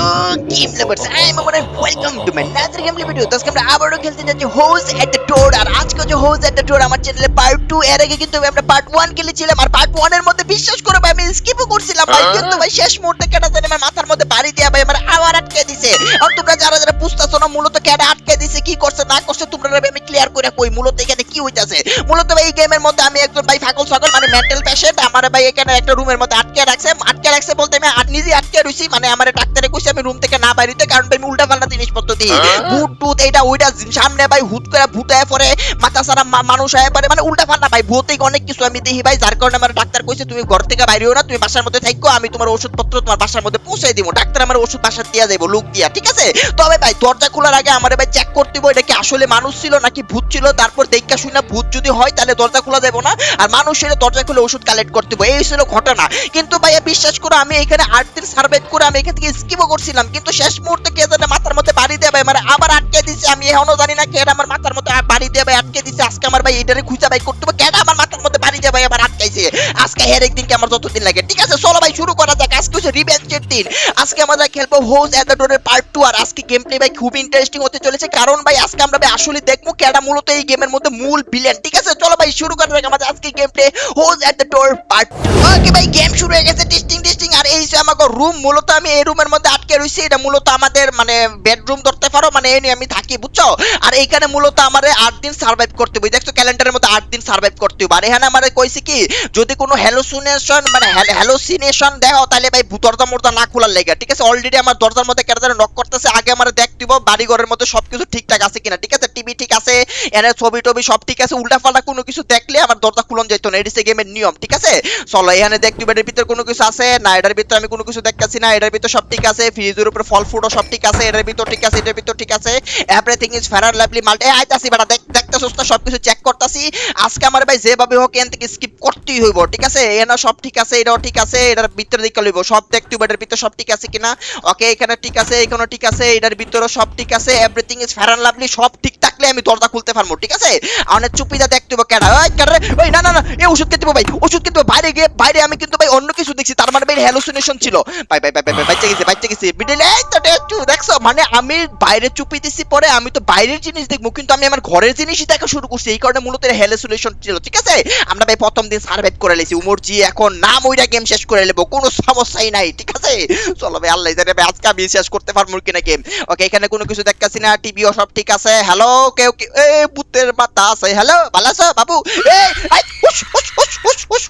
Hello game lovers I am আমার welcome to my another game video তো আজকে আমরা আবারও খেলতে যাচ্ছি হোজ এট দ্য ডোর আর আজকে হচ্ছে হোজ এট দ্য ডোর আমার চ্যানেলে পার্ট 2 এর আগে কিন্তু আমরা পার্ট 1 খেলেছিলাম আর পার্ট 1 এর মধ্যে বিশ্বাস করে ভাই আমি স্কিপও করছিলাম ভাই হ্যাঁ? কিন্তু ভাই শেষ মুহূর্তে কেটে জানি আমার মাথার মধ্যে বাড়ি দিয়া ভাই আমার আবার আটকে দিছে। আর তোমরা যারা যারা বুঝতাছো না মূলত কেটে আটকে দিছে কি করছে না করছে তোমরা আমি ক্লিয়ার করে কই মূলত এখানে কি হইতাছে? মূলত ভাই এই গেমের মধ্যে আমি একজন ভাই ফাকল সকল মানে মেন্টাল পেশেন্ট আমার ভাই এখানে একটা রুমের মধ্যে আটকে রাখছে আটকে রাখছে বলতে আমি নিজে আটকে রইছি মানে আমার ডাক্তারে কইছে আমি রুম থেকে না বাইরিতে কারণ ভাই আমি উল্টা পাল্টা জিনিসপত্র দিই? ভূত টুত এইটা ওইটা সামনে ভাই হুট করে ভূত হয়ে পড়ে মাথা সারা মানুষ হয়ে পড়ে মানে উল্টা পাল্টা ভাই ভূত থেকে অনেক কিছু আমি দেখি ভাই যার কারণে আমার ডাক্তার কইছে তুমি ঘর থেকে বাইরেও না তুমি বাসার মধ্যে থাকো আমি তোমার ওষুধপত্র তোমার বাসার মধ্যে পৌঁছে দিব। ডাক্তার আমার ওষুধ বাসার দিয়া যাইবো লোক দিয়া ঠিক আছে? তবে ভাই দরজা খোলার আগে আমার ভাই চেক করতে দিব এটা কি আসলে মানুষ ছিল নাকি ভূত ছিল? তারপর দেখা শুনে ভূত যদি হয় তাহলে দরজা খোলা যাবে না। আর মানুষ সেটা দরজা খুলে ওষুধ কালেক্ট করতে হবে এই ছিল ঘটনা। কিন্তু ভাইয়া বিশ্বাস করো আমি এখানে আট দিন সার্ভাইভ করে আমি এখান থেকে স্কিপও করছিলাম, কিন্তু শেষ মুহূর্তে কে জানে মাথার মধ্যে বাড়ি দেবে মানে আবার আটকে দিছে, আমি এখনও জানি না কে আমার মাথার মধ্যে বাড়ি দেবে, আটকে দিছে, আজকে আমার ভাই এটারে খুঁজে ভাই করতে হবে আমার মাথার মধ্যে বাড়ি দেবে আবার আটকাইছে। আজকে হের একদিনকে আমার যতদিন লাগে। ঠিক আছে, চলো ভাই, শুরু করা যাক। আজকে হচ্ছে রিভেঞ্জের দিন। আজকে আমরা খেলব হোজ এট দ্য ডোরের পার্ট টু আর আজকে গেম প্লে ভাই খুব ইন্টারেস্টিং হতে চলেছে। কারণ ভাই, আজকে আমরা ভাই আসলে দেখব কেডা মূলত এই গেমের মধ্যে মূল ভিলেন ঠিক আছে, চলো ভাই, শুরু করা যাক আমাদের আজকে game play who's at the door part two okay ভাই গেম শুরু হয়ে গেছে টেস্টিং টেস্টিং আর এই যে আমাকে রুম মূলত আমি এই রুমের মধ্যে আটকে রইছি। এটা মূলত আমাদের মানে বেডরুম ধরতে পারো। মানে এই নিয়ে আমি থাকি, বুঝছ? আর এইখানে মূলত আমার আট দিন সার্ভাইভ করতে হবে। দেখছ ক্যালেন্ডারের মধ্যে আট দিন সার্ভাইভ করতে হবে। আর এখানে আমার কইছে কি যদি কোনো হ্যালোসিনেশন মানে হ্যালোসিনেশন দেখো তাহলে ভাই দরজা মরজা না খোলার লেগে, ঠিক আছে? অলরেডি আমার দরজার মধ্যে কেটে নক করতেছে, আগে আমার দেখ দিব বাড়ি ঘরের মধ্যে সবকিছু ঠিকঠাক আছে কিনা ঠিক আছে টিভি ঠিক আছে এনে ছবি টবি সব ঠিক আছে উল্টা পাল্টা কোনো কিছু দেখলে আমার দরজা খুলন যেত না এটি গেমের নিয়ম ঠিক আছে চলো এখানে দেখ দিব এটার ভিতরে কোনো কিছু আছে না এটার ভিতরে আমি কোনো কিছু দেখতেছি না এটার ভিতরে সব ঠিক আছে ফ্রিজের উপরে ফল ফুটও সব ঠিক আছে এটার ভিতর ঠিক আছে এটার ভিতর ঠিক আছে এভরিথিং ইজ ফেয়ার লাভলি মাল্টি আইতাছি বেটা দেখ দেখতেছস না সবকিছু চেক করতাছি আজকে আমার ভাই যেভাবে হোক এখান থেকে স্কিপ করতেই হইব ঠিক আছে এখানে সব ঠিক আছে এটাও ঠিক আছে এটার ভিতরে দিকে লইব সব দেখতে এটার ভিতরে সব ঠিক আছে কিনা ওকে এখানে ঠিক আছে এখানে ঠিক আছে এটার ভিতরে সব ঠিক আছে এভরিথিং ইজ ফেয়ার লাভলি সব ঠিক থাকলে আমি দরজা খুলতে পারব, ঠিক আছে? আমার চুপিদা দেখতে হইব কেডা? ওই কেডা ওই না না না এই ওষুধ খেতে হবে ভাই, ওষুধ খেতে হবে। বাইরে গিয়ে, বাইরে আমি কিন্তু ভাই অন্য কিছু দেখছি, তার মানে ভাই হ্যালুসিনেশন ছিল। ভাই ভাই ভাই ভাই বাচ্চা গেছে বাচ্চা গেছে। বিডেলে এই তো একটু দেখছ? মানে আমি বাইরে চুপি দিছি পরে আমি তো বাইরের জিনিস দেখব, কিন্তু আমি আমার ঘরের জিনিসই দেখা শুরু করছি। এই কারণে মূলত হ্যালুসিনেশন ছিল, ঠিক আছে? আমরা ভাই প্রথম দিন সার্ভাইভ করে লেছি উমর জি এখন নাম ওইটা গেম শেষ করে নেব, কোনো সমস্যাই নাই, ঠিক আছে? চলো ভাই, আল্লাহ জানে ভাই, আজকে আমি শেষ করতে পারব কিনা গেম ওকে এখানে কোনো কিছু দেখতেছি না টিভিও সব ঠিক আছে। হ্যালো কেউ এ পুতের মাথা আছে। হ্যালো ভালো আছো বাবু?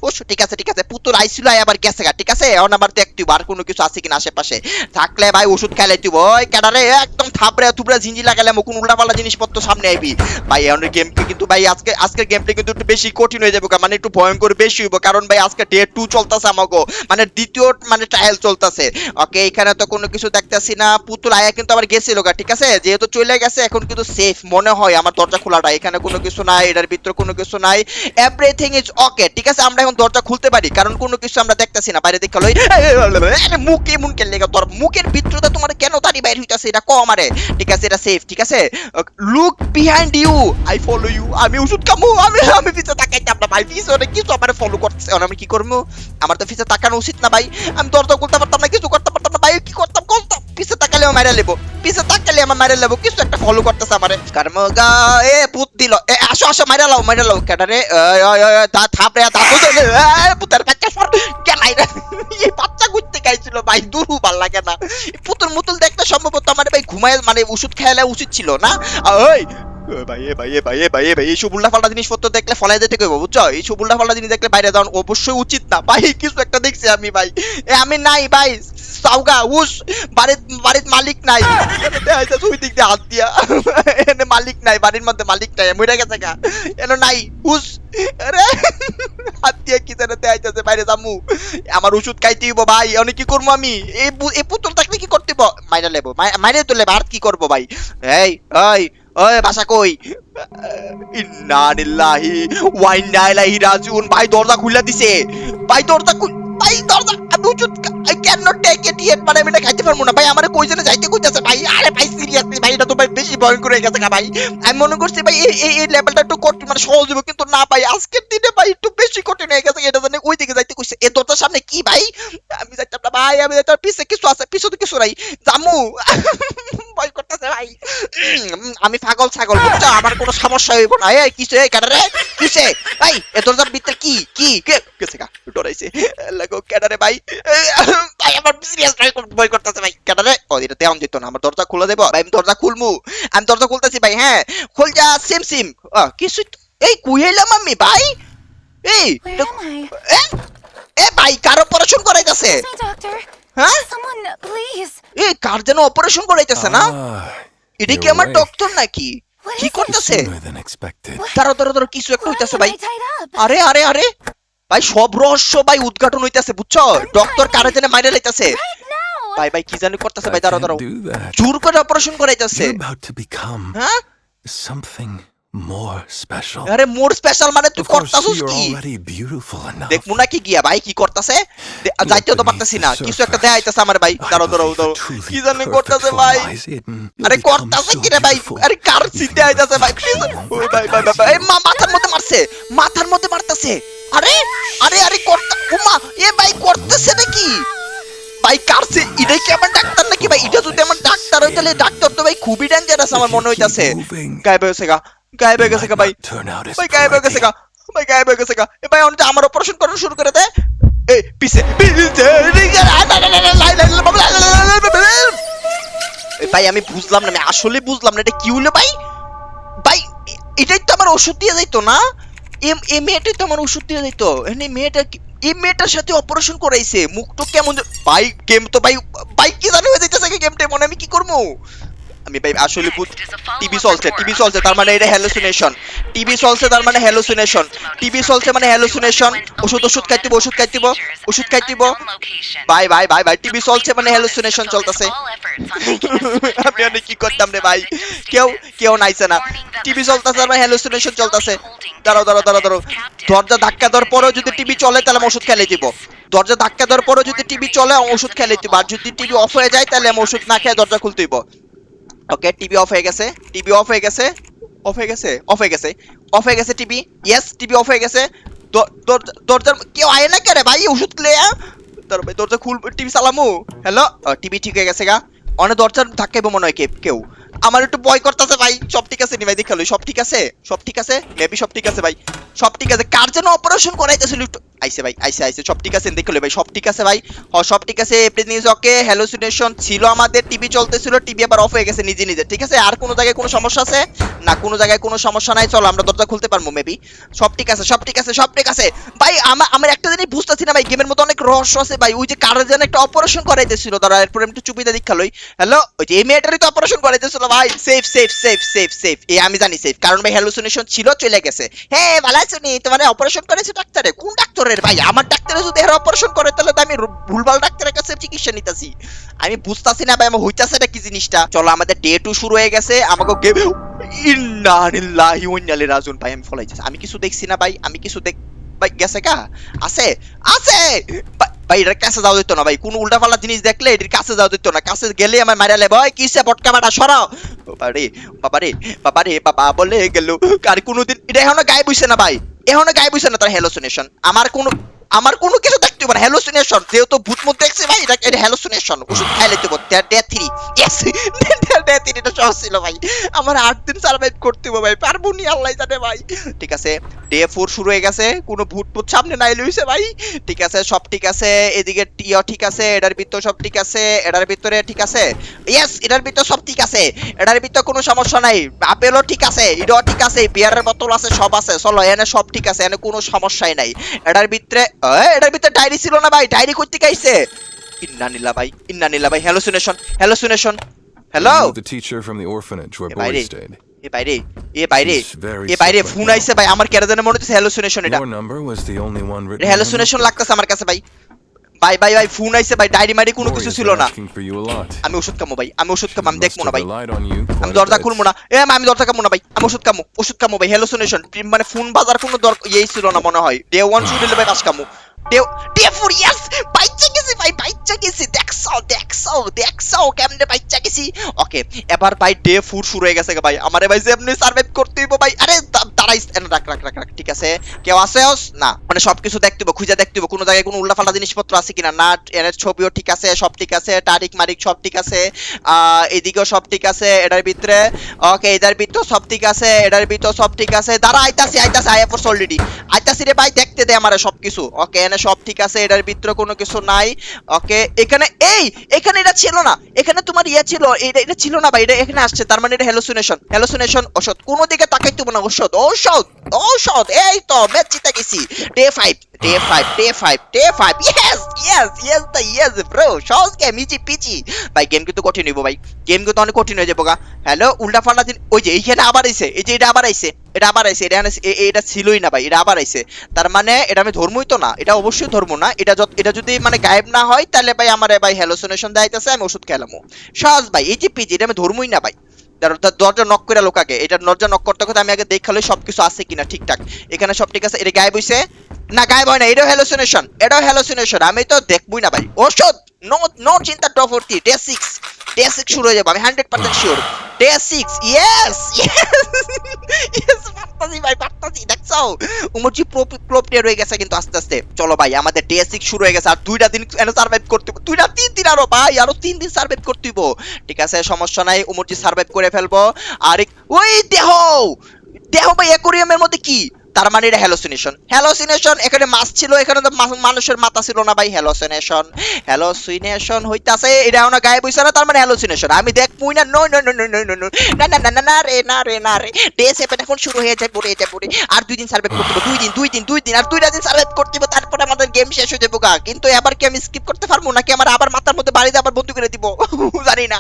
হুশ। ঠিক আছে ঠিক আছে। আইছিল আবার গেছে গা, ঠিক আছে? এখন আবার দেখ তুই কোনো কিছু আছে কিনা আশেপাশে। থাকলে ভাই ওষুধ তুই ওই একদম থাপড়ে থুপড়ে ঝিঞ্জি লাগালে জিনিসপত্র সামনে আইবি। ভাই এখন গেম কিন্তু ভাই আজকে আজকের গেমটা কিন্তু একটু বেশি কঠিন হয়ে যাবে মানে একটু ভয়ঙ্কর বেশি হইব। কারণ ভাই আজকে ডে টু চলতেছে আমাকে মানে দ্বিতীয় মানে ট্রায়াল চলতেছে। ওকে এখানে তো কোনো কিছু দেখতেছি না। পুতুল আয়া কিন্তু আবার গেছিল গা ঠিক আছে? যেহেতু চলে গেছে, এখন কিন্তু সেফ মনে হয় আমার দরজা খোলাটা। এখানে কোনো কিছু নাই, এটার ভিতরে কোনো কিছু নাই। এভরিথিং ইজ ওকে ঠিক আছে? আমরা এখন দরজা খুলতে পারি, কারণ কোনো কিছু আমরা দেখতেছি না। বাইরে দেখে লই মুখে মুন কেন লেগে, তোর মুখের ভিতরে তোমার কেন তারি বাইর হইতাছে? এটা কম আরে ঠিক আছে, এটা সেফ ঠিক আছে? Look behind you I follow you আমি ওষুধ কামু আমি আমি পিছে তাকাইতাম না ভাই পিছনে কিছু আমার ফলো করতেছে। আমি কি করব? আমার তো পিছে তাকানো উচিত না ভাই। আমি দরজা খুলতে পারতাম না, কিছু করতে পারতাম না ভাই, কি করতাম? পিছে তাকালে আমার মাইরা লেবো। পিছে তাকালে আমার মাইরা লেবো, কিছু একটা ফলো করতেছে আমারে। কারমগা এ পুত দিল। এ, আসো আসো, মাইরা লাও মাইরা লাও কেডারে তা থাপড়ে এ পুতার কাচ্চা সর। কেনাই রে? এই বাচ্চা গুজতে গাইছিল ভাই, দুরু ভালো লাগে না। পুতুল মুতুল দেখতে সম্ভবত আমার ভাই ঘুমায় মানে ওষুধ খেয়ালে উচিত ছিল না। ওই ভাই ভাই ভাই ভাই ভাই জিনিস দেখলে আমি, ভাই। আমি নাই, ভাই। মালিক নাই। গেছে এনে নাই কি বাইরে আমার ওষুধ খাইতে হইব, ভাই অনেক কি করব আমি? এই পুতুল থাকলে কি করতে মাইরা লেবো মাইরে তো লেবো, আর কি করব, ভাই? এই ওই বাসা কই? ইন্না লিল্লাহি ওয়া ইলাইহি রাজিউন। ভাই, দরজা খুলে দিছে। ভাই, দরজা ভাই, দরজা আমি ওষুধ I can not take it yet মানে আমি এটা খাইতে পারব না ভাই আমারে কই জন্য যাইতে কইতাছে, ভাই, আরে ভাই সিরিয়াসলি ভাই, এটা তো ভাই বেশি ভয়ঙ্কর হয়ে গেছে ভাই। আমি মনে করছি, ভাই, এই, এই- লেভেলটা একটু কঠিন মানে সহজ হবে, কিন্তু না, ভাই, আজকের দিনে, ভাই, একটু বেশি কঠিন হয়ে গেছে এটা জানি ওই দিকে যাইতে কইছে। এ দরজার সামনে কি, ভাই? আমি যাইতাম না, ভাই, আমি যাইতাম, পিছে কিছু আছে, পিছে তো কিছু নাই। জামু, ভয় করতেছে, ভাই। আমি পাগল ছাগল, বুঝছ? আমার কোনো সমস্যা হইব না। এই কিসে এই কাটারে কিসে ভাই, এ দরজার ভিতরে কি কি, কে কেসে গা, ডরাইছে। লাগো কেডারে ভাই। ভাই আমার সিরিয়াস ভয় করতেছে ভাই। কেডারে ও এটা তেমন যেত না। আমার দরজা খুলে দেবো? ভাই আমি দরজা খুলমু। আমি দরজা খুলতেছি ভাই হ্যাঁ। খুল যা সিম সিম কিছু এই কুইলাম আমি ভাই। এই Where am I? এ? এ ভাই কার অপারেশন করাইতেছে. হ্যাঁ? কার যেন অপারেশন করাইতেছে না? এটা কি আমার. ডক্টর নাকি? কি? করতেছে? তারা কিছু একটা হইতাছে ভাই? আরে আরে আরে। ভাই সব রহস্য ভাই উদ্ঘাটন হইতাছে বুঝছ? ডক্টর কারে জানে মাইরে লাইতাছে। ভাই ভাই কি জানি করতেছে ভাই দাঁড়াও দাঁড়াও। জোর করে অপারেশন করাইতাছে। হ্যাঁ? something more special. আরে মোর স্পেশাল মানে তুই করতাছিস কি? enough. দেখমু নাকি গিয়া ভাই কি করতাছে? যাইতেও তো পারতাছি না। কিছু একটা surface. দেখাইতাছে আমার ভাই। দাঁড়াও দাঁড়াও দাঁড়াও। কি জানি করতাছে ভাই? আরে করতাছে কি রে ভাই? আরে কার সিটে আইতাছে ভাই never প্লিজ ওই ভাই ভাই ভাই ভাই, এই মা মাথার মধ্যে মারছে। মাথার মধ্যে মারতাছে। আরে আরে আরে করতা উমা এ ভাই করতেছে নাকি ভাই কারছে কি আমার ডাক্তার নাকি ভাই এটা যদি আমার ডাক্তার হয় তাহলে ডাক্তার তো ভাই খুবই ডেঞ্জারাস আমার মনে হইতাছে গায়েব হয়ে গায়েব হয়ে ভাই ভাই গায়েব হয়ে ভাই গায়েব হয়ে এ ভাই আমার অপারেশন করানো শুরু করে দে এই পিছে ভাই আমি বুঝলাম না আমি আসলে বুঝলাম না এটা কি হলো ভাই ভাই এটাই তো আমার ওষুধ দিয়ে যাইতো না এই মেয়েটাই তো আমার ওষুধ দিয়ে দিত। এই মেয়েটা এই মেয়েটার সাথে অপারেশন করাইছে। মুখ তো কেমন ভাই গেম তো ভাই ভাই কি জানি হয়ে যাইতেছে গেমটা মনে আমি কি করব? আমি ভাই আসলে টিভি চলছে টিভি চলছে তার মানে এটা হ্যালুসিনেশন টিভি চলছে তার মানে হ্যালুসিনেশন টিভি চলছে মানে হ্যালুসিনেশন ওষুধ ওষুধ খাইতিব ওষুধ খাইতিব ওষুধ খাইতিব ভাই ভাই ভাই ভাই টিভি চলছে মানে হ্যালুসিনেশন চলতেছে। আমি অনেক কি করতাম রে ভাই। কেউ কেউ নাইছে না। টিভি চলতেছে মানে হ্যালুসিনেশন চলতেছে। দাঁড়াও দাঁড়াও দাঁড়াও দাঁড়াও। দরজা ধাক্কা দেওয়ার পরেও যদি টিভি চলে তাহলে আমি ওষুধ খেলে দিব। দরজা ধাক্কা দেওয়ার পরেও যদি টিভি চলে ওষুধ খেলে দিব। আর যদি টিভি অফ হয়ে যায় তাহলে আমি ওষুধ না খেয়ে দরজা খুলতে দিব। ওকে টিভি অফ হয়ে গেছে টিভি অফ হয়ে গেছে অফ হয়ে গেছে অফ হয়ে গেছে অফ হয়ে গেছে টিভি ইয়েস টিভি অফ হয়ে গেছে। দরজার কেউ আয় না কে রে ভাই, ওষুধ লে তোর ভাই, দরজা খুল টিভি চালামু। হ্যালো টিভি ঠিক হয়ে গেছে গা। অনেক দরজার ধাক্কাইবো মনে হয় কেউ আমার একটু ভয় করতেছে ভাই, সব ঠিক আছে নি ভাই দেখাল সব ঠিক আছে? সব ঠিক আছে? মেবি সব ঠিক আছে ভাই। সব ঠিক আছে। কার জন্য অপারেশন করাইতেছিল একটু আইসে ভাই, আইসে আইসে। সব ঠিক আছে দেখল ভাই, সব ঠিক আছে ভাই। হ, সব ঠিক আছে এভরিথিং ইজ ওকে হ্যালুসিনেশন ছিল আমাদের টিভি চলতেছিল টিভি আবার অফ হয়ে গেছে নিজে নিজে, ঠিক আছে? আর কোনো জায়গায় কোনো সমস্যা আছে? না, কোনো জায়গায় কোনো সমস্যা নাই, চলো আমরা দরজা খুলতে পারব মেবি সব ঠিক আছে, সব ঠিক আছে, সব ঠিক আছে। ভাই আমার আমার একটা জিনিস বুঝতেছি না ভাই গেমের মতো অনেক রহস্য আছে ভাই। ওই যে কারোর যেন একটা অপারেশন করাইতেছিল তারা এরপর একটু চুপিতে দেখালোই হ্যালো ওই যে এই মেয়েটারই তো অপারেশন করাইতেছিল ভাই। Safe safe safe safe safe এই আমি জানি সেফ কারণ ভাই হ্যালুসিনেশন ছিল, চলে গেছে। হ্যাঁ ভালো আছো নি? তোমার অপারেশন করেছে ডাক্তারে কোন ডাক্তারের ভাই, আমার ডাক্তারে যদি এর অপারেশন করে, তাহলে তো আমি ভুলভাল ডাক্তারের কাছে চিকিৎসা নিতেছি। আমি বুঝতাছি না ভাই, আমার হইতাছে না কি জিনিসটা? চলো, আমাদের ডে টু শুরু হয়ে গেছে। আমাকে গেম ইন্না লিল্লাহি ওয়া ইন্না ইলাইহি রাজিউন। ভাই, আমি ফলাই আমি কিছু দেখছি না ভাই, আমি কিছু দেখ ভাই, গেছে কা আছে? আছে! ভাই- এটার কাছে যাওয়া দিত না ভাই। কোন উল্টাপাল্টা জিনিস দেখলে এটির কাছে যাওয়া দিত না। কাছে গেলে আমার মারালে ভাই কিসে পটকা বাটা সরাও বাবারে বাবারে বাবারে, বাবা বলে গেল। আর কোনোদিন এটা এখনও গায়ে বুঝছে না ভাই। এখনও গায়ে বুঝছে না তার হ্যালোসিনেশন আমার কোনো আমার কোনো কিছু দেখতে হবে না। হ্যালোসিনেশন যেহেতু ভূত মত দেখছে ভাই এটা এটা হ্যালোসিনেশন ওষুধ খাইলে দেবো day three yes day three এটা সহজ ছিল ভাই। আমার আট দিন সার্ভাইভ করতে হবে ভাই। পারব নি আল্লাহ জানে ভাই। ঠিক আছে ডে ফোর শুরু হয়ে গেছে। কোনো ভূত ভূত সামনে নাই লইছে ভাই। ঠিক আছে সব ঠিক আছে। এদিকে টিও ঠিক আছে এটার ভিতর সব ঠিক আছে এটার ভিতরে ঠিক আছে। ইয়েস এটার ভিতর সব ঠিক আছে। এটার ভিতর কোনো সমস্যা নাই। আপেলও ঠিক আছে এটাও ঠিক আছে বিয়ারের বোতল আছে সব আছে। চলো এনে সব ঠিক আছে এনে কোনো সমস্যাই নাই। এটার ভিতরে এটার ভিতরে ডায়েরি ছিল না ভাই? ডায়েরি করতে গাইছে ইন্না নিলা ভাই ইন্না নিলা ভাই hallucination hallucination hello the teacher from teacher from the boy stayed. এ বাইরে এ বাইরে এ বাইরে ফোন আইছে ভাই আমার কেন জানে মনে হচ্ছে হ্যালোসিনেশন এটা। হ্যালোসিনেশন লাগতেছে আমার কাছে ভাই। ভাই ভাই ভাই ফোন আইছে ভাই ডাইরি মারি কোনো কিছু ছিল না. আমি ওষুধ কামো ভাই আমি ওষুধ কামো আমি দেখব না ভাই। আমি দরজা. খুলবো না। এ আমি দরজা কামো না ভাই আমি ওষুধ কামো ওষুধ কামো ভাই হ্যালোসিনেশন মানে ফোন বাজার কোনো দরকার ইয়েই ছিল না মনে হয়। ডে ওয়ান শুরু হলে ভাই কাজ কামো ডে ডে ফোর ইয়াস বাইচা গেছে ভাই বাইচা গেছি। দেখছ দেখছ দেখছ কেমনে বাচ্চা গেছি ওকে এবার ভাই ডে ফুড শুরু হয়ে গেছে ভাই। আমারে ভাই যেমনি সার্ভাইভ করতে হইব ভাই। আরে দাঁড়াইস রাখ রাখ রাখ রাখ, ঠিক আছে? কেউ আছে? না। মানে সবকিছু দেখতে হইব খুঁজে দেখতে হইব কোনো জায়গায় কোনো উল্টাপাল্টা জিনিসপত্র আছে কিনা? না এর ছবিও ঠিক আছে, সব ঠিক আছে, তারিখ মারিক সব ঠিক আছে এদিকেও সব ঠিক আছে, এটার ভিতরে, ওকে, এটার ভিতর সব ঠিক আছে, এটার ভিতর সব ঠিক আছে। দাঁড়া, আইতাছি আইতাছি, আই এফোর্স অলরেডি আইতাছি রে ভাই, দেখতে দে আমারে সবকিছু। ওকে, এনে সব ঠিক আছে, এটার ভিতরে কোনো কিছু নাই। ওকে, এখানে এই, এখানে এটা ছিল না। এখানে তোমার ইয়ে ছিল, এটা এটা ছিল না ভাই, এটা এখানে আসছে। তার মানে এটা হ্যালোসিনেশন হ্যালোসিনেশন ওষুধ কোনো দিকে তাকাইতে না ওষুধ ঔষধ ঔষধ। এই তো ম্যাচ জিতে গেছি। Day five day five day five day five yes yes yes দা ইয়েস ব্রো সহজ গেম ইজি পিচি ভাই গেম কিন্তু কঠিন হইব ভাই। গেম কিন্তু অনেক কঠিন হয়ে যাব গা। হ্যালো উল্টা ফাল্টা দিন ওই যে, এইখানে আবার আইছে। এই যে, এটা আবার আইছে। এটা আবার আইছে। এটা এটা ছিলই না ভাই। এটা আবার আইছে। তার মানে এটা আমি ধর্মই তো না। এটা অবশ্যই ধর্ম না। এটা এটা যদি মানে গায়েব না হয়, তাহলে ভাই আমার হ্যালোসিনেশন দেখাইতেছে, আমি ওষুধ খেলামো সাজ ভাই, এই যে পিজি এটা আমি ধর্মই না ভাই। দরজা নক করে লোক আগে, এটা দরজা নক করতে করতে আমি আগে দেখালে সবকিছু আছে কিনা ঠিকঠাক। এখানে সব ঠিক আছে, এটা গায়েব হইছে? না, গায়েব হয় না, এটাও হ্যালোসিনেশন এটাও হ্যালোসিনেশন আমি তো দেখবই না ভাই। ওষুধ! নো নো চিন্তা টফর্তি ডে সিক্স ডে সিক্স শুরু হয়ে যাবে, আমি hundred percent sure day six yes yes পারতাছি ভাই, পারতাছি, দেখছ? উমরজি প্রো প্লেয়ার হয়ে গেছে কিন্তু আস্তে আস্তে। চলো ভাই, আমাদের ডে সিক্স শুরু হয়ে গেছে, আর দুইটা দিন এনে সার্ভাইভ করতে। দুইটা তিন দিন আরও ভাই, আরও তিন দিন সার্ভাইভ করতে হইব। ঠিক আছে, সমস্যা নাই, উমরজি সার্ভাইভ করে ফেলব। আর, ওই দেহ! দেহ ভাই অ্যাকোরিয়ামের মধ্যে কি? তার মানে এটা হ্যালোসিনেশন হ্যালোসিনেশন এখানে মাছ ছিল, এখানে তো মানুষের মাথা ছিল না ভাই হ্যালোসিনেশন হ্যালোসিনেশন হইতাছে, এটা এখন গায়েব হইছে না তার মানে হ্যালোসিনেশন আমি দেখবই না no no no no no no no, না না না না রে না রে না রে। ডে সেভেন এখন শুরু হয়ে যায়, পড়ে যায়, পড়ে। আর দুই দিন সার্ভাইভ করতে দুই দিন দুই দিন দুই দিন। আর দুইটা দিন সার্ভাইভ করতে হবে তারপরে আমাদের গেম শেষ হয়ে যাব গা। কিন্তু এবার কি আমি স্কিপ করতে পারব, নাকি আমার আবার মাথার মধ্যে বাড়িতে আবার বন্ধু করে দিব? জানি না।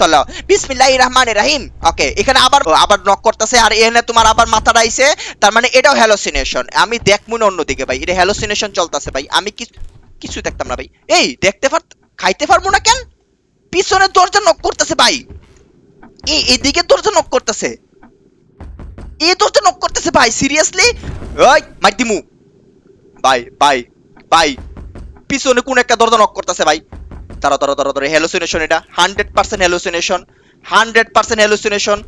চলো, বিসমিল্লাহির রহমানির রহিম। ওকে এখানে আবার আবার নক করতেছে, আর এখানে তোমার আবার মাথা রাইছে তার মানে এটাও হ্যালোসিনেশন আমি দেখব না অন্যদিকে ভাই। এটা হ্যালোসিনেশন চলতেছে ভাই। আমি কিছু দেখতাম না ভাই। এই, দেখতে পার খাইতে পারব না কেন? পিছনের দরজা নক করতেছে ভাই। এই, এদিকে দরজা নক করতেছে। এই দরজা নক করতেছে ভাই সিরিয়াসলি ওই, মার দিমু। ভাই ভাই ভাই। পিছনে কোন একটা দরজা নক করতেছে ভাই। তারা তারা তারা তারা হ্যালোসিনেশন এটা। Hundred percent hallucination hundred percent hallucination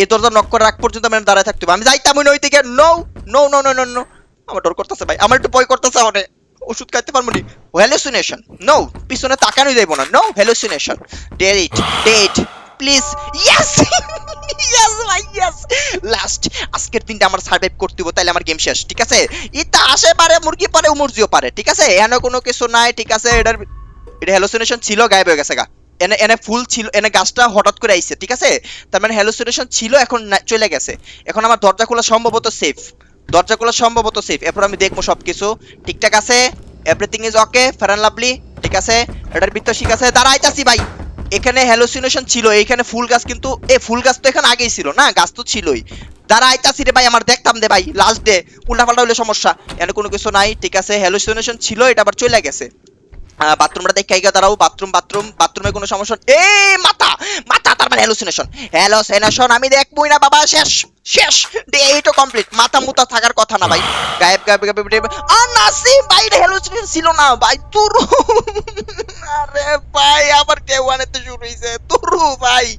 এই দরজা নক করে রাখ পর্যন্ত আমি দাঁড়ায় থাকতে। আমি যাইতাম ওই দিকে no no no no no no আমার ডর করতেছে ভাই। আমার একটু ভয় করতেছে আমার ওষুধ খাইতে পারব নি। নো পিছনে না। No date date please yes yes ভাই ইয়েস লাস্ট আজকের দিনটা আমার সার্ভাইভ করতে হবে তাহলে আমার গেম শেষ, ঠিক আছে? আসে পারে, মুরগি পারে মুরজিও পারে, ঠিক আছে? এনে কোনো কিছু নাই, ঠিক আছে? এটার, এটা হ্যালোসিনেশন ছিল, গায়েব হয়ে গেছে গা। এনে এনে ফুল ছিল, এনে গাছটা হঠাৎ করে আইছে, ঠিক আছে? তার মানে হ্যালোসিনেশন ছিল, এখন চলে গেছে। এখন আমার দরজা খোলা সম্ভবত সেফ দরজা খোলা সম্ভবত সেফ এরপর আমি দেখব সবকিছু। ঠিকঠাক আছে? Everything is okay and lovely ঠিক আছে? এটার ভিতর ঠিক আছে? দাঁড়াইতাছি ভাই। এখানে হ্যালোসিনেশন ছিল। এইখানে ফুল গাছ কিন্তু এ, ফুল গাছ তো এখানে আগেই ছিল না? গাছ তো ছিলই। দাঁড়া আইতাছি রে ভাই, আমার দেখতাম দে ভাই। লাস্ট ডে উল্টা পাল্টা হলে সমস্যা। এখানে কোনো কিছু নাই। ঠিক আছে? হ্যালোসিনেশন ছিল, এটা আবার চলে গেছে। বাথরুমটা দেখে আইগা দাঁড়াও। বাথরুম বাথরুম বাথরুমে কোনো সমস্যা এ মাথা! মাথা, তার মানে হ্যালোসিনেশন হ্যালোসিনেশন আমি দেখবই না বাবা, শেষ! শেষ। এইটো কমপ্লিট মাথা মুতা থাকার কথা না ভাই। গায়েব গায়েব গায়েব আর নাসিম ভাই হ্যালোসিনেশন ছিল না। ভাই, তুর। আরে ভাই, আবার কেউ আনাতে শুরু হইছে। তুরু, ভাই।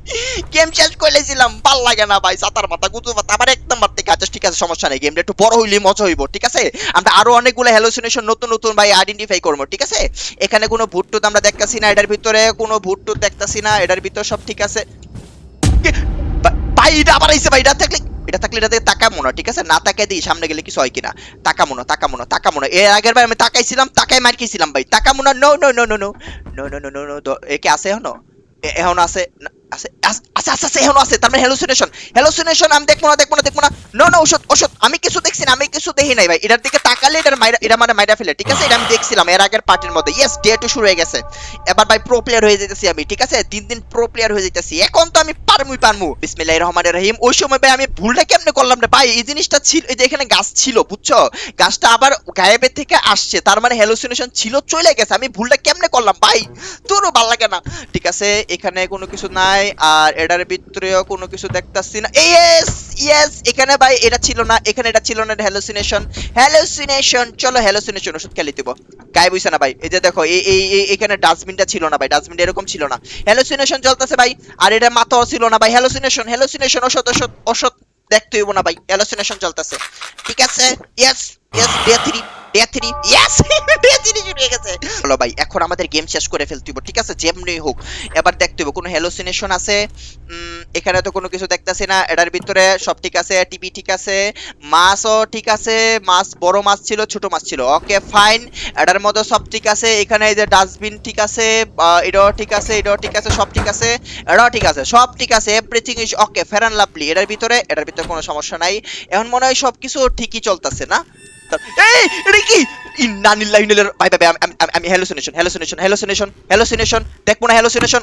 গেম শেষ করলেছিলাম ভালো লাগে না, ভাই, সাতার মাথা, গুজু মাথা। আবার এক নাম্বার থেকে আচ্ছা ঠিক আছে, সমস্যা নেই। গেমটা একটু বড় হইলে মজা হইব, ঠিক আছে? আমরা আরও অনেকগুলো হ্যালোসিনেশন নতুন নতুন, ভাই আইডেন্টিফাই করব, ঠিক আছে? এখানে কোনো ভুট্টুত আমরা দেখতাছি না, এটার ভিতরে কোনো ভুট্টুত দেখতাছি না, এটার ভিতরে সব ঠিক আছে। কে- ভাই, এটা আবার আইছে, ভাই, এটা থাকলে এটা থাকলে এটা থেকে তাকামো না ঠিক আছে না তাকাই দিই সামনে গেলে কিছু হয় কিনা তাকামো না তাকামো না তাকামো না এর আগের বার আমি তাকাইছিলাম তাকাই মারকেছিলাম ভাই তাকামো না no no no no no no no no no no একে আছে এখনও এখনও আছে আছে আছে আছে আছে হ্যালুসিনেশন হ্যালুসিনেশন আমি দেখব না দেখব না দেখব না। নো নো ওষুধ ওষুধ, আমি কিছু দেখছি না, আমি কিছু দেখি নাই, ভাই। এটার দিকে তাকালে এটার মাইরা, এটা মানে মাইরা ফেলে, ঠিক আছে? এটা আমি দেখছিলাম, এর আগের পার্টির মধ্যে। ইয়েস ডে টু শুরু হয়ে গেছে। এবার ভাই প্রো প্লেয়ার হয়ে যেতেছি আমি, ঠিক আছে? দিন দিন প্রো প্লেয়ার হয়ে যেতেছি। এখন তো আমি পারমুই, পারমু। রহিম। ওই সময় ভাই, আমি ভুলটা কেমনে করলাম রে ভাই? এই জিনিসটা ছিল, এই যে এখানে গাছ ছিল, বুঝছ? গাছটা আবার গায়েবের থেকে আসছে, তার মানে হ্যালুসিনেশন ছিল, চলে গেছে। আমি ভুলটা কেমনে করলাম ভাই? তোরও ভালো লাগে না। ঠিক আছে, এখানে কোনো কিছু নাই। আর এটার ভিতরেও কোনো কিছু দেখতাছি না। ইয়েস ইয়েস এখানে ভাই এটা ছিল না, এখানে এটা ছিল না হ্যালোসিনেশন হ্যালোসিনেশন চলো হ্যালোসিনেশন ওষুধ খেলে দিব গায়ে বুঝছে না ভাই, এই যে দেখো, এই এই এখানে ডাস্টবিনটা ছিল না ভাই ডাস্টবিনটা এরকম ছিল না। হ্যালোসিনেশন চলতেছে ভাই, আর এটা মাথাও ছিল না ভাই হ্যালোসিনেশন হ্যালোসিনেশন ওষুধ ওষুধ ওষুধ দেখতে হইব না ভাই হ্যালোসিনেশন চলতেছে। ঠিক আছে? Yes yes day three day three yes শুরু হয়ে গেছে চলো ভাই এখন আমাদের গেম শেষ করে ফেলতে হইব ঠিক আছে যেমনি হোক এবার দেখতে হইব কোনো হ্যালোসিনেশন আছে এখানে তো কোনো কিছু দেখতেছি না এটার ভিতরে সব ঠিক আছে টিভি ঠিক আছে মাছও ঠিক আছে মাছ বড় মাছ ছিল ছোট মাছ ছিল ওকে ফাইন এটার মধ্যে সব ঠিক আছে এখানে এই যে ডাস্টবিন ঠিক আছে এটাও ঠিক আছে এটাও ঠিক আছে সব ঠিক আছে এটাও ঠিক আছে সব ঠিক আছে everything is okay and lovely এটার ভিতরে এটার ভিতরে কোনো সমস্যা নাই এখন মনে হয় সবকিছু ঠিকই চলতেছে না এই, এটা কি? আমি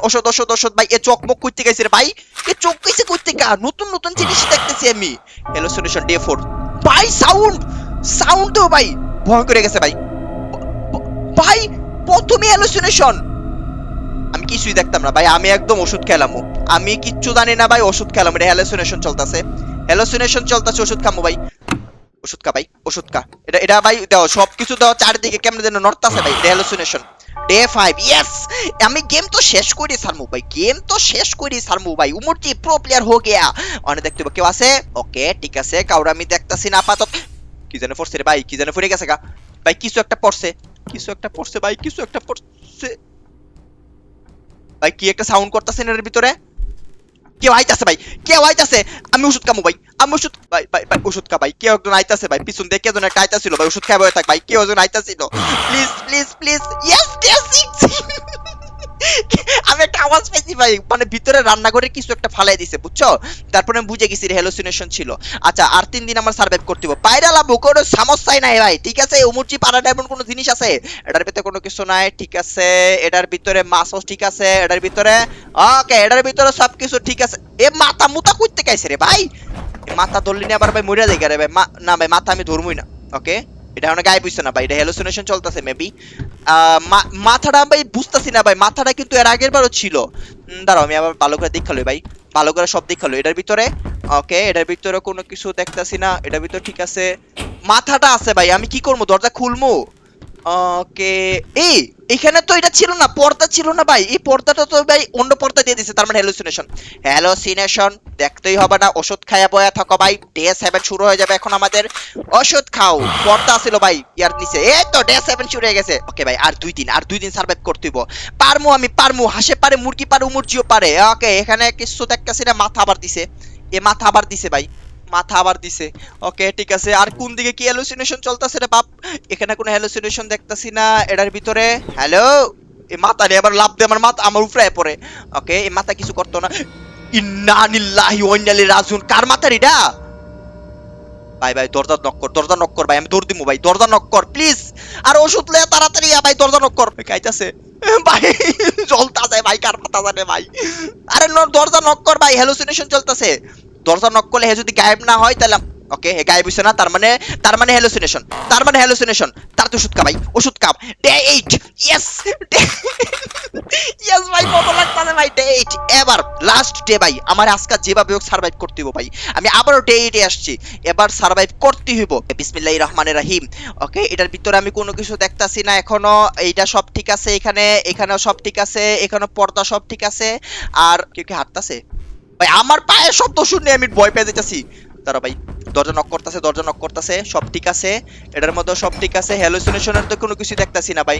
ওষুধ ওষুধ গেছে ভাই। চোখ নতুন নতুন জিনিস আমি। ভাই প্রথমে আমি কিছুই দেখতাম না, ভাই। আমি একদম ওষুধ খেলামু। আমি কিচ্ছু জানি না, ভাই, ওষুধ খেলাম। এটা হ্যালুসিনেশন চলতেছে। হ্যালুসিনেশন চলতেছে, ওষুধ খামো, ভাই। ওষুধ ভাই ওষুধ এটা এটা ভাই দাও সবকিছু দাও চারদিকে কেমনে যেন ভাই হ্যালুসিনেশন ডে ফাইভ ইয়েস আমি গেম তো শেষ করি সারমু ভাই গেম তো শেষ করি সারমু ভাই প্রো প্লেয়ার হো গিয়া। অনেক দেখতে কেউ আছে? ওকে ঠিক আছে কাউর আমি দেখতাছি না আপাতত। কি জানে পড়ছে রে ভাই কি জানে পড়ে গেছে গা। ভাই কিছু একটা পড়ছে কিছু একটা পড়ছে ভাই কিছু একটা পড়ছে। ভাই কি একটা সাউন্ড করতেছেন এর ভিতরে? কেউ আইতাছে ভাই, কেউ আইতাছে। আমি ওষুধ খামু ভাই, আমি ওষুধ ভাই ভাই ভাই, ওষুধ খা ভাই, কেউ একজন আইতাছে ভাই, পিছন দেখে একজন একটা আইতাছিল ভাই, ওষুধ খাই থাক ভাই, কেউ একজন আইতাছিল। Please please please yes yes আমি একটা আওয়াজ ভাই মানে ভিতরে রান্নাঘরে কিছু একটা ফালাই দিছে, বুঝছ? তারপরে আমি বুঝে গেছি ছিল। আচ্ছা আর তিন দিন আমার সার্ভাইভ করতে হবে সমস্যাই নাই ভাই, ঠিক আছে? উমুরচি কোনো জিনিস আছে? এটার ভিতরে কোনো কিছু নাই, ঠিক আছে। এটার ভিতরে মাছও ঠিক আছে, এটার ভিতরে ওকে এটার ভিতরে সবকিছু ঠিক আছে। এ মাথা মুতা করতে গাইছে রে ভাই? মাথা ধরলি না আবার ভাই মরিয়া দেখে রে ভাই না ভাই, মাথা আমি ধরবই না ওকে এটা অনেক গায়ে বুঝছে না ভাই, এটা হ্যালোসিনেশন চলতেছে মেবি মাথাটা ভাই বুঝতেছি না ভাই, মাথাটা কিন্তু এর আগের বারও ছিল। দাঁড়াও, আমি আবার ভালো করে দেখাল ভাই। ভালো করে সব দেখাল এটার ভিতরে? ওকে এটার ভিতরে কোনো কিছু দেখতাছি না, এটার ভিতরে ঠিক আছে। মাথাটা আছে ভাই, আমি কি করব? দরজা খুলবো? ওকে, এই, এখানে তো এটা ছিল না, পর্দা ছিল না ভাই। এই পর্দাটা তো ভাই অন্য পর্দা দিয়ে দিছে, তার মানে হ্যালুসিনেশন হ্যালোসিনেশন দেখতেই হবে না, ওষুধ খাইয়া বয়া থাকো ভাই ডে সেভেন শুরু হয়ে যাবে এখন আমাদের। ওষুধ খাও, পর্দা ছিল ভাই, ইয়ার নিচে। এই তো ডে সেভেন শুরু হয়ে গেছে। ওকে ভাই, আর দুই দিন, আর দুই দিন সার্ভাইভ করতে হইব। পারমু আমি, পারমু, হাসে পারে, মুরগি পারে মুরগিও পারে। ওকে, এখানে কিছু দেখতেছি না, মাথা আবার দিছে। এ মাথা আবার দিছে ভাই। মাথা আবার দিছে। ওকে ঠিক আছে। আর কোন দিকে কি হ্যালুসিনেশন চলতেছে রে বাপ? এখানে কোনো হ্যালুসিনেশন দেখতাছি না, এটার ভিতরে। হ্যালো এই মাথা রে আবার লাভ দিয়ে আমার মাথা, আমার উপরে পড়ে। ওকে এই মাথা কিছু করতো না। ইন্না নিল্লাহি ওয়া ইন্না ইলাইহি রাজিউন। কার মাথা এটা? ভাই ভাই, দরজা নক কর, দরজা নক কর, ভাই, আমি দৌড় দিমু, ভাই, দরজা নক কর প্লিজ আর ওষুধ লয়ে তাড়াতাড়ি ভাই, দরজা নক কর। খাইতাছে। ভাই চলতাছে ভাই, কার মাথা জানে ভাই। আরে দরজা নক কর, ভাই হ্যালুসিনেশন চলতেছে। দরজা নক করলে হে যদি গায়েব না হয়, তাহলে ওকে হে গায়েব হইছে না, তার মানে তার মানে হ্যালুসিনেশন তার মানে হ্যালুসিনেশন তার তো ওষুধ খা ভাই ওষুধ খা ডে 8 ইয়েস ইয়েস ভাই, কত লাগতাছে ভাই ডে 8 এবার লাস্ট ডে ভাই, আমার আজকে যেভাবে হোক সার্ভাইভ করতে হইব ভাই, আমি আবারও ডে 8 এ আসছি, এবার সার্ভাইভ করতে হইব, বিসমিল্লাহির রহমানির রহিম ওকে এটার ভিতরে আমি কোনো কিছু দেখতাছি না এখনও, এইটা সব ঠিক আছে এখানে, এখানেও সব ঠিক আছে এখানে পর্দা সব ঠিক আছে, আর কেউ কি হাঁটতাছে? ভাই আমার পায়ের শব্দ শুনে আমি ভয় পেয়ে যাইতাছি দাঁড়া ভাই দরজা নক করতেছে দরজা নক করতেছে সব ঠিক আছে এটার মধ্যে সব ঠিক আছে হ্যালুসিনেশনের তো কোনো কিছু দেখতাছি না ভাই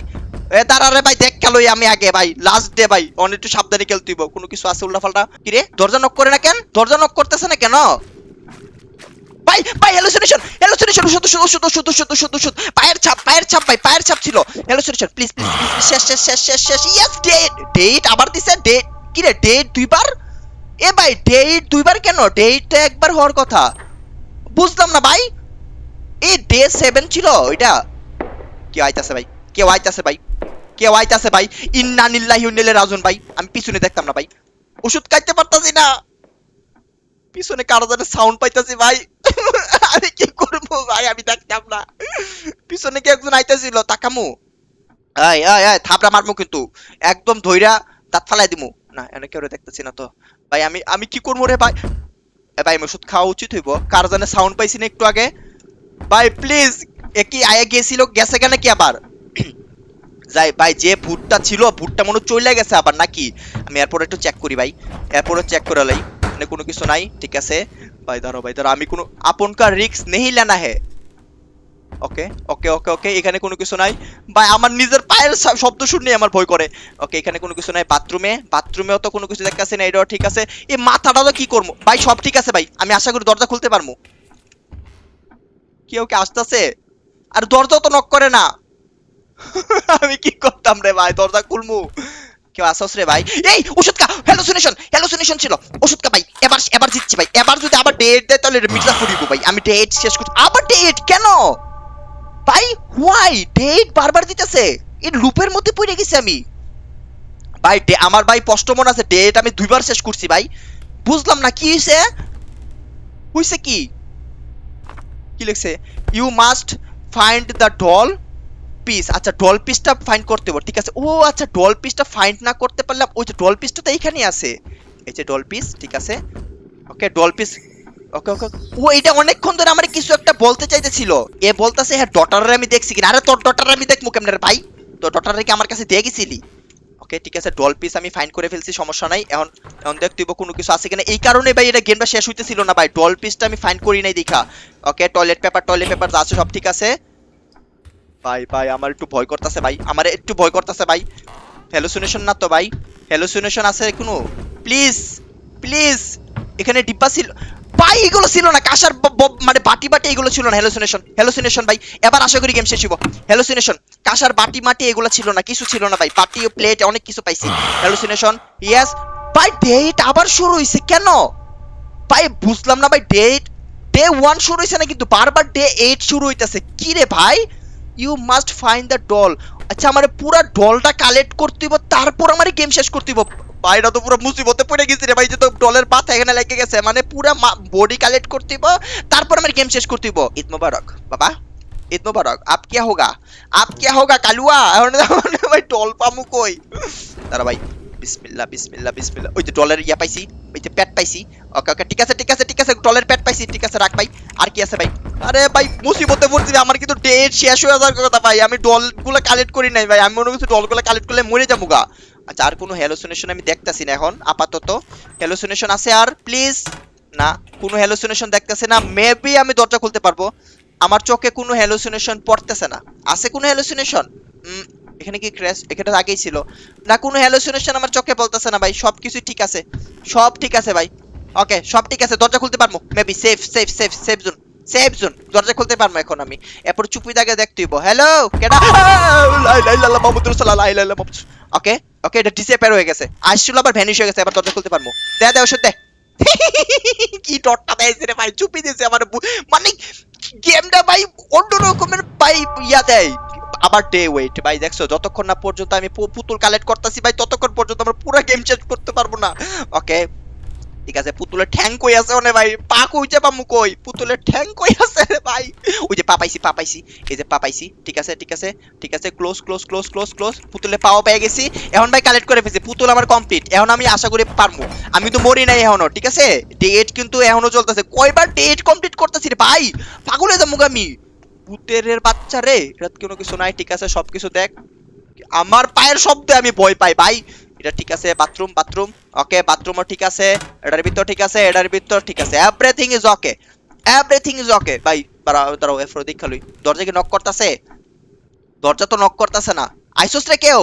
এ দাঁড়া রে ভাই দেখ খেলোই আমি আগে ভাই লাস্ট ডে ভাই অনেক একটু সাবধানে খেলতে হইব কোনো কিছু আছে উল্টা ফাল্টা কি রে দরজা নক করে না কেন দরজা নক করতেছে না কেন ভাই ভাই হ্যালুসিনেশন হ্যালুসিনেশন শুধু শুধু শুধু শুধু শুধু শুধু শুধু পায়ের ছাপ পায়ের ছাপ ভাই পায়ের ছাপ ছিল হ্যালুসিনেশন প্লিজ প্লিজ প্লিজ শেষ শেষ শেষ শেষ শেষ ইয়েস ডেট ডেট আবার দিছে ডেট কি রে ডেট দুইবার এ ভাই ডেট দুইবার কেন? ডেট একবার হওয়ার কথা। বুঝলাম না ভাই। এই ডে সেভেন ছিল ওইটা। কেউ আইতাছে ভাই, কেউ আইতাছে ভাই, কেউ আইতাছে ভাই। ইন্না নিল্লাহি উন্নিলে রাজুন ভাই, আমি পিছনে দেখতাম না ভাই। ওষুধ খাইতে পারতাছি না। পিছনে কারও যেন সাউন্ড পাইতাছি ভাই। আমি কি করব ভাই, আমি দেখতাম না। পিছনে কি একজন আইতাছিল, তাকামু। আয় আয় আয় থাপড়া মারমু কিন্তু। একদম ধইরা দাঁত ফালাই দিমু। না, এনে কেউ দেখতেছি না তো। ভাই, আমি আমি কি করব রে ভাই? ভাই ওষুধ খাওয়া উচিত হইব। কার জানে সাউন্ড পাইছি না একটু আগে? ভাই প্লিজ এ কি আয়া গেছিল? গেছে কেন কি আবার? যাই, ভাই, যে ভুটটা ছিল ভুটটা মনে চলে গেছে আবার নাকি? আমি এরপর একটু চেক করি ভাই। এরপরে চেক করে লাই। মানে কোনো কিছু নাই, ঠিক আছে? ভাই, ধরো ভাই, ধরো, আমি কোনো, আপনকার রিস্ক নেই লেনা হে ওকে ওকে ওকে ওকে এখানে কোনো কিছু নাই। ভাই, আমার নিজের পায়ের শব্দ শুনলে আমার ভয় করে। ওকে এখানে কোনো কিছু নাই বাথরুমে বাথরুমেও তো কোনো কিছু দেখতেছি না, এটাও ঠিক আছে। এই মাথাটা তো কি করব? ভাই, সব ঠিক আছে ভাই, আমি আশা করি দরজা খুলতে পারব। কেউ কি আসতেছে? আর দরজা তো নক করে না। আমি কি করতাম রে ভাই, দরজা খুলমু। কেউ আসস রে ভাই। এই, ওষুধ কা হ্যালোসিনেশন হ্যালোসিনেশন ছিল। ওষুধ কা ভাই, এবার এবার জিতছি ভাই। এবার যদি আবার ডেট দেয়, তাহলে মির্জা ফুরিব ভাই। আমি ডেট শেষ করছি। আবার ডেট কেন? ভাই হোয়াই ডেট বারবার দিতেছে। এই লুপের মধ্যে পড়ে গেছি আমি। ভাই ডে- আমার ভাই স্পষ্ট মনে আছে ডেট আমি দুইবার শেষ করছি ভাই। বুঝলাম না, কি হইছে? হইছে কি? কি লিখছে? You must find the doll piece আচ্ছা ডল পিসটা ফাইন্ড করতে হবে, ঠিক আছে? ও আচ্ছা ডল পিসটা ফাইন্ড না করতে পারলাম, ওই যে ডল পিসটা তো এইখানেই আছে। এই যে ডল পিস ঠিক আছে? ওকে ডল পিস ওকে ওকে ও, এটা অনেকক্ষণ ধরে আমার কিছু একটা বলতে চাইতেছিল। এ বলতেছে হ্যাঁ ডটারে আমি দেখছি কিনা? আরে, তোর ডটারে আমি দেখব কেমনে ভাই? তো ডটারে কি আমার কাছে দিয়ে গেছিলি? ওকে ঠিক আছে ডল পিস আমি ফাইন করে ফেলছি, সমস্যা নাই। এখন এখন দেখ তুই কোনো কিছু আছে কিনা। এই কারণে ভাই, এটা গেমটা শেষ হইতেছিল না ভাই। ডল পিসটা আমি ফাইন করি নাই দেখা। Okay toilet paper toilet paper যা আছে সব ঠিক আছে। ভাই ভাই, আমার একটু ভয় করতেছে ভাই। আমার একটু ভয় করতেছে ভাই। হ্যালুসিনেশন না তো ভাই। হ্যালুসিনেশন আছে কোনো? প্লিজ প্লিজ এখানে ডিব্বা ছিল ভাই, এগুলো ছিল না। ব- মানে বাটি বাটি এগুলো ছিল না। হ্যালুসিনেশন হ্যালুসিনেশন ভাই। এবার আশা করি গেম শেষ হইব। হ্যালুসিনেশন কাঁসার বাটি মাটি এগুলো ছিল না। কিছু ছিল না ভাই। বাটি প্লেট অনেক কিছু পাইছি। হ্যালুসিনেশন ইয়েস ভাই ডেট আবার শুরু হইছে কেন? ভাই, বুঝলাম না ভাই ডেট ডে ওয়ান শুরু হইছে না কিন্তু বারবার ডে এইট শুরু হইতাছে। কি রে ভাই? You must find the doll আচ্ছা আমার পুরো ডলটা কালেক্ট করতে হইব, তারপর আমার গেম শেষ করতে হইব। ভাইরা তো পুরো মুসিবতে পড়ে গেছি রে ভাই, যে তো ডলের পাতা এখানে লেগে গেছে। মানে পুরো বডি কালেক্ট করতেইব তারপর আমার গেম শেষ করতেইব ঈদ মোবারক, বাবা। ঈদ মোবারক, আপ কি হোগা? আপ কি হোগা, কালুয়া? এখন ভাই টল পামু কই? তারা ভাই, বিসমিল্লাহ বিসমিল্লাহ বিসমিল্লাহ। ওই যে ডলের ইয়া পাইছি, ওই যে প্যাট পাইছি। ওকে ওকে, ঠিক আছে ঠিক আছে ঠিক আছে, ডলের প্যাট পাইছি, ঠিক আছে, রাখ ভাই। আর কি আছে ভাই? আরে ভাই, মুসিবতে পড়ছি আমার কিন্তু ডেট শেষ হয়ে যাওয়ার কথা ভাই। আমি ডলগুলো কালেক্ট করি নাই ভাই, আমি মনে করছি ডলগুলো কালেক্ট করলে মরে যাব গা। আচ্ছা আর কোনো হ্যালোসিনেশন আমি দেখতাছি না এখন, আপাতত। হ্যালোসিনেশন আছে আর প্লিজ না, কোনো হ্যালোসিনেশন দেখতেছে না মেবি আমি দরজা খুলতে পারব। আমার চোখে কোনো হ্যালোসিনেশন পড়তেছে না। আছে কোনো হ্যালোসিনেশন এখানে কি ক্র্যাশ এখানে আগেই ছিল। না, কোনো হ্যালোসিনেশন আমার চোখে বলতেছে না ভাই সব কিছু ঠিক আছে। সব ঠিক আছে ভাই। ওকে সব ঠিক আছে, দরজা খুলতে পারব। Maybe safe safe safe safe zone safe zone দরজা খুলতে পারব এখন আমি। এরপর চুপি দাগে হ্যালো কেডা ওকে ওকে এটা হয়ে গেছে। আসছিল আবার ভ্যানিশ হয়ে গেছে এবার দরজা খুলতে পারব। দে দে ওষুধ দে। কি টটটা দেয়ছে রে ভাই চুপি দিয়েছে আমার মানে গেমটা ভাই অন্য রকমের ভাই ইয়া দেয়। আবার ডে ওয়েট ভাই দেখছ? যতক্ষণ না পর্যন্ত আমি পুতুল কালেক্ট করতেছি ভাই ততক্ষণ পর্যন্ত আমরা পুরো গেম চেঞ্জ করতে পারব না। ওকে ঠিক আছে, পুতুলের ঠ্যাং কই আছে ওনে ভাই? পা কইছে পামু কই? পুতুলের ঠ্যাং কই আছে রে ভাই? ওই যে পা পাইছি পা পাইছি এই যে পা পাইছি ঠিক আছে ঠিক আছে ঠিক আছে। Close close close close close পুতুলে পাও পেয়ে গেছি। এখন ভাই কালেক্ট করে ফেলছি। পুতুল আমার কমপ্লিট এখন আমি আশা করি পারব। আমি তো মরি নাই এখনও, ঠিক আছে? ডেট কিন্তু এখনও চলতেছে। কয়বার ডেট কমপ্লিট করতেছি রে ভাই? পাগল হয়ে যাব আমি। পুতের বাচ্চা রে। এটা কোনো কিছু নাই, ঠিক আছে? সবকিছু দেখ। আমার পায়ের শব্দে আমি ভয় পাই ভাই। এটা ঠিক আছে বাথরুম বাথরুম ওকে বাথরুমও ঠিক আছে, এটার ভিতর ঠিক আছে, এটার ভিতর ঠিক আছে everything is okay everything is okay ভাই দাঁড়াও এফরো দীক্ষা লই, দরজা কি নক করতেছে? দরজা তো নক করতেছে না, আইসোস রে কেউ?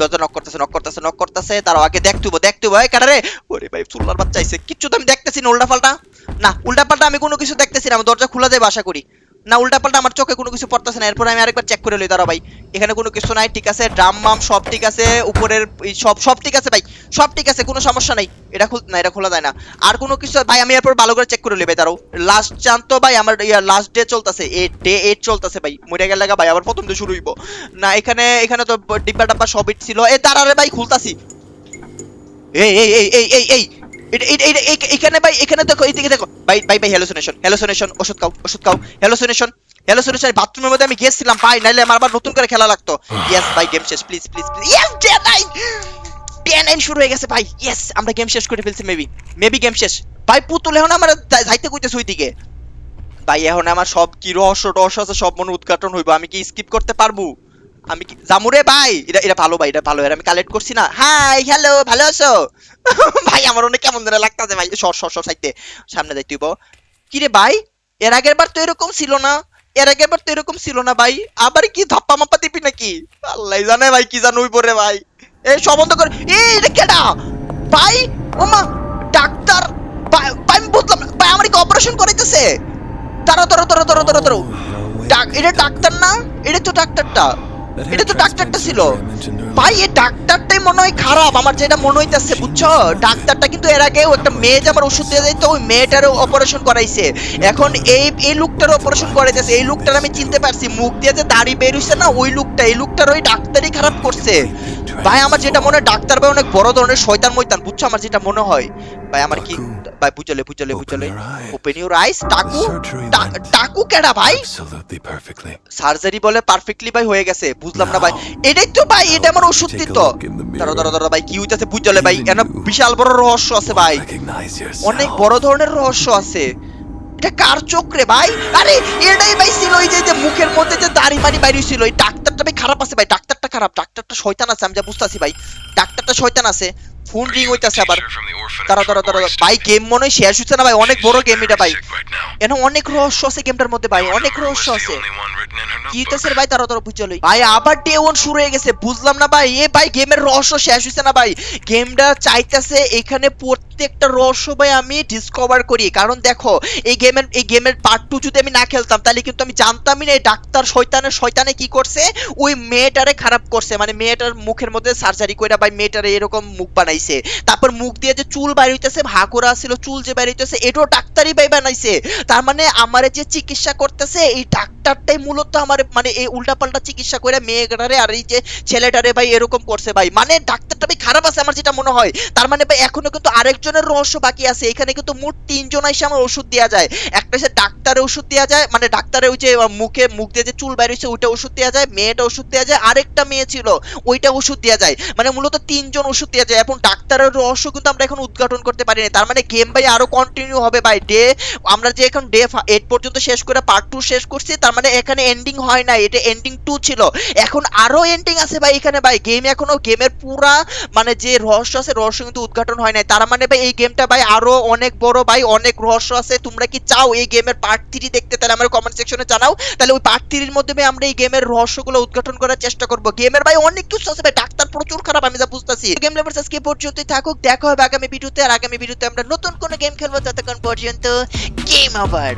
দরজা নক করতেছে নক করতেছে নক করতেছে, দাঁড়াও, আগে দেখতুব দেখতুব এই কাটারে, ওরে ভাই চুল্লার বাচ্চা আইছে, কিচ্ছু তো আমি দেখতেছি না উল্টা পাল্টা না উল্টা পাল্টা আমি কোনো কিছু দেখতেছি না আমি দরজা খোলা দেব আশা করি। না উল্টা পাল্টা আমার চোখে কোনো কিছু পড়তেছে না। এরপর আমি আরেকবার চেক করে লই দাঁড়াও ভাই। এখানে কোনো কিছু নাই, ঠিক আছে? ড্রাম মাম সব ঠিক আছে, উপরের সব সব ঠিক আছে ভাই। সব ঠিক আছে, কোনো সমস্যা নাই। এটা খুল না, এটা খোলা যায় না। আর কোনো কিছু ভাই, আমি এরপর ভালো করে চেক করে লই ভাই, দাঁড়াও। লাস্ট চান তো ভাই, আমার লাস্ট ডে চলতেছে। এ ডে এইট চলতেছে ভাই। মরে গেলে ভাই, আবার প্রথম দিয়ে শুরু হইব। না, এখানে এখানে তো ডিব্বা ডাব্বা সবই ছিল। এ তার আরে ভাই, খুলতাছি। এই এই এই এই এই। এখানে ভাই, এখানে দেখো এই দিকে দেখো। ভাই ভাই ভাই হ্যালোসিনেশন হ্যালোসিনেশন ওষুধ খাও ওষুধ খাও হ্যালোসিনেশন হ্যালোসিনেশন বাথরুমের মধ্যে আমি গেছিলাম ভাই, নাইলে আমার আবার নতুন করে খেলা লাগতো। ইয়েস ভাই গেম শেষ প্লিজ প্লিজ প্লিজ ইয়েস শুরু হয়ে গেছে, ভাই ইয়েস আমরা গেম শেষ করে ফেলছি মেবি মেবি গেম শেষ। ভাই, পুতুল, এখন আমার যাইতে কইতেছে ওইদিকে। ভাই, এখন আমার সব কি রহস্য টহস্য আছে, সব মনে উদ্ঘাটন হইব, আমি কি স্কিপ করতে পারব? আমি কি জামুরে ভাই এটা এটা ভালো ভাই এটা ভালো আমি কালেক্ট করছি না। হাই হ্যালো ভালো আছো? ভাই আমার অনেক কেমন ধরে লাগতাছে ভাই। সর সর সর সাইতে সামনে যাইতে হইব। কি রে ভাই এর আগের বার তো এরকম ছিল না। এর আগের বার তো এরকম ছিল না ভাই। আবার কি ধাপ্পা মাপ্পা দিবি নাকি? আল্লাহ জানে ভাই কি জানো হইব রে ভাই। এই সম্বন্ধ করে। এই এটা কেডা? ভাই ওমা ডাক্তার। ভাই আমি বুঝলাম ভাই আমার কি অপারেশন করাইতেছে? দাঁড়াও দাঁড়াও দাঁড়াও দাঁড়াও দাঁড়াও ডাক- এটা ডাক্তার না? এটা তো ডাক্তারটা। এটা তো ডাক্তারটা ছিল। ভাই এই ডাক্তারটাই মনে হয় খারাপ। আমার যেটা মনে হইতাছে বুঝছ? ডাক্তারটা কিন্তু এর আগে একটা মেয়ে যে আমার ওষুধ দিয়ে দিত ওই মেয়েটারও অপারেশন করাইছে। এখন এই এই লোকটার অপারেশন করাইতেছে। এই লোকটার আমি চিনতে পারছি। মুখ দিয়ে যে দাড়ি বের হইছে না ওই লোকটা এই লোকটার ওই ডাক্তারই খারাপ করছে। ভাই আমার যেটা মনে হয় ডাক্তার ভাই অনেক বড় ধরনের শয়তান ময়তান। বুঝছ আমার যেটা মনে হয়? ভাই আমার কি ভাই বুঝলে বুঝলে বুঝলে. Open your eyes টাকু। টাকু কেডা ভাই? সার্জারি বলে পারফেক্টলি ভাই হয়ে গেছে বুঝলাম না ভাই। এটাই তো ভাই এটা আমার ওষুধ দিত দাঁড়া দাঁড়া দাঁড়া ভাই কি হইতাছে বুঝলে ভাই এটা বিশাল বড় রহস্য আছে ভাই। অনেক বড় ধরনের রহস্য আছে। এটা কার চোখ রে ভাই? আরে, এটাই ভাই ছিল ওই যে যে মুখের মধ্যে যে দাড়ি মারি বাইরে ছিল ওই ডাক্তারটা ভাই খারাপ আছে ভাই, ডাক্তারটা খারাপ, ডাক্তারটা শয়তান আছে, আমি যা বুঝতেছি ভাই। ডাক্তারটা শয়তান আছে। ফোন রিং হইতাছে আবার। দাঁড়া দাঁড়া দাঁড়া ভাই গেম মনে হয় শেষ হচ্ছে না ভাই অনেক বড় গেম এটা ভাই। এখানে অনেক রহস্য আছে গেমটার মধ্যে ভাই অনেক রহস্য আছে। কি হইতাছে ভাই তারা তারা বুঝে লই। ভাই আবার ডে ওয়ান শুরু হয়ে গেছে বুঝলাম না ভাই। এ ভাই গেমের রহস্য শেষ হইছে না ভাই। গেমটা চাইতেছে এখানে প্রত্যেকটা রহস্য ভাই আমি ডিসকভার করি। কারণ দেখো এই গেমের এই গেমের পার্ট টু যদি আমি না খেলতাম তাহলে কিন্তু আমি জানতামই না এই ডাক্তার শয়তানের শয়তানে কি করছে? ওই মেয়েটারে খারাপ করছে। মানে মেয়েটার মুখের মধ্যে সার্জারি কইরা ভাই মেয়েটারে এরকম মুখ বানাইছে। তারপর মুখ দিয়ে যে চুল বাইর হইতেছে ভাকুরা ছিল চুল যে বাইর হইতেছে, এটাও ডাক্তারই ভাই বানাইছে। তার মানে আমারে যে চিকিৎসা করতেছে, এই ডাক্তারটাই মূলত আমার মানে এই উল্টাপাল্টা চিকিৎসা করে মেয়েটারে আর এই যে ছেলেটারে ভাই এরকম করছে ভাই। মানে ডাক্তারটা ভাই খারাপ আছে আমার যেটা মনে হয়। তার মানে ভাই এখনও কিন্তু আরেকজনের রহস্য বাকি আছে। এখানে কিন্তু মোট তিনজন এসে আমার ওষুধ দেওয়া যায়। একটা সে ডাক্তারের ওষুধ দেওয়া যায় মানে ডাক্তারের ওই যে মুখে, মুখ দিয়ে যে চুল বেরিয়েছে ওইটা ওষুধ দেওয়া যায়, মেয়েটা ওষুধ দেওয়া যায়, আরেকটা মেয়ে ছিল, ওইটা ওষুধ দেওয়া যায়। মানে মূলত তিনজন ওষুধ দেওয়া যায়। এখন ডাক্তারের রহস্য কিন্তু আমরা এখন উদ্ঘাটন করতে পারিনি। তার মানে গেম ভাই আরও কন্টিনিউ হবে ভাই ডে আমরা যে এখন ডে এইট পর্যন্ত শেষ করে পার্ট টু শেষ করছি, তার মানে এখানে এন্ডিং হয় না এটা এন্ডিং টু ছিল। এখন আরও এন্ডিং আছে ভাই এখানে ভাই। গেম এখনও গেমের পুরা মানে যে রহস্য আছে, রহস্য কিন্তু উদ্ঘাটন হয় নাই। তার মানে ভাই, এই গেমটা ভাই আরও অনেক বড় ভাই, অনেক রহস্য আছে। তোমরা কি চাও এই গেমের পার্ট থ্রি দেখতে? তাহলে আমার কমেন্ট সেকশনে জানাও। তাহলে ওই পার্ট থ্রির মধ্যে ভাই আমরা এই গেমের রহস্যগুলো উদ্ঘাটন করার চেষ্টা করব। গেমের ভাই অনেক কিছু আছে ভাই। ডাক্তার প্রচুর খারাপ, আমি যা বুঝতেছি। গেম আজকে এই পর্যন্তই থাকুক, দেখা হবে আগামী ভিডিওতে, আর আগামী ভিডিওতে আমরা নতুন কোনো গেম খেলব, ততক্ষণ পর্যন্ত গেম ওভার